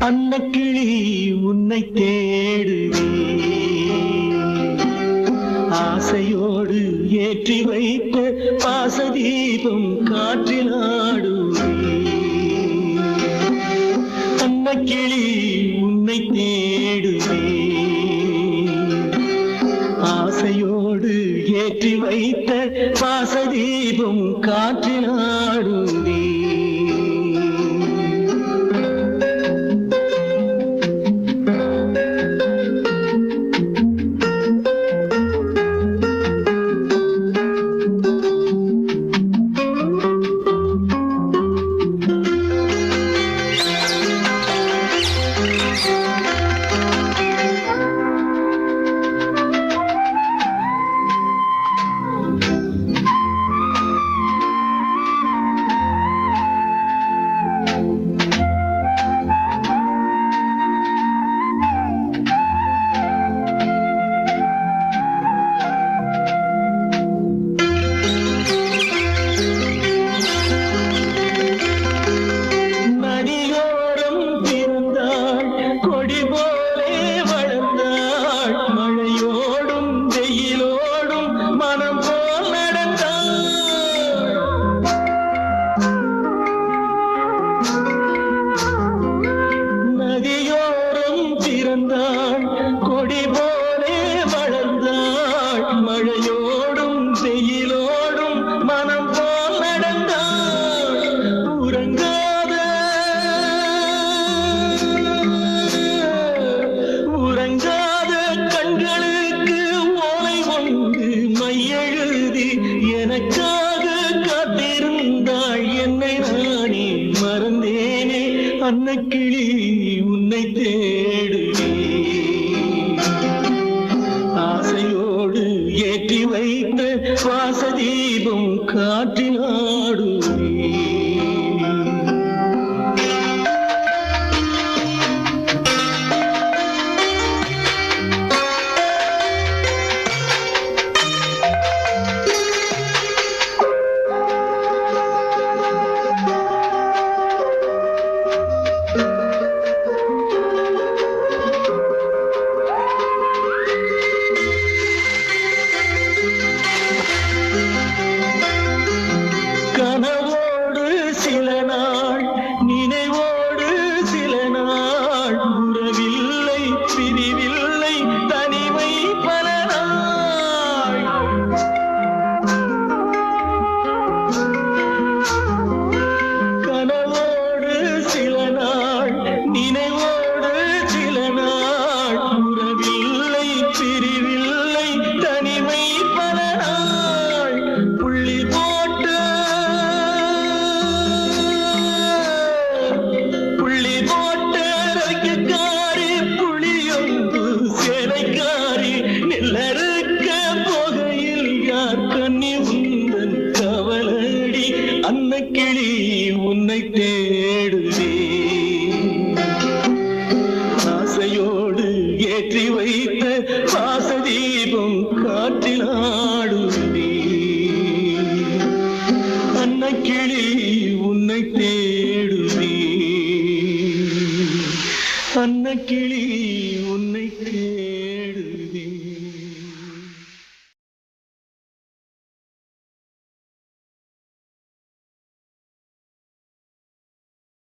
அன்ன கிளி உன்னை தேடுவே ஆசையோடு ஏற்றி வைத்த பாசதீபம் காற்றில் அன்ன கிளி உன்னை தேடுவே ஆசையோடு ஏற்றி வைத்த பாசதீபம் காற்றில் கொடி போலே வளர்ந்தாள் மழையோடும் வெயிலோடும் மனம் போல் நடந்தாள். உறங்காத உறங்காத கண்களுக்கு ஓலை ஒன்று மையெழுதி எனக்காக காத்திருந்தாள். என்னை நானே மறந்தேனே அன்னக்கிளி உன்னை தேடு. வைத்த வாசதீபம் காற்றில் ছিলেন না வைத்த ஆசதீபம் காற்றில் ஆடுவே அன்னக்கிளி உன்னை தேடுவே அன்னக்கிளி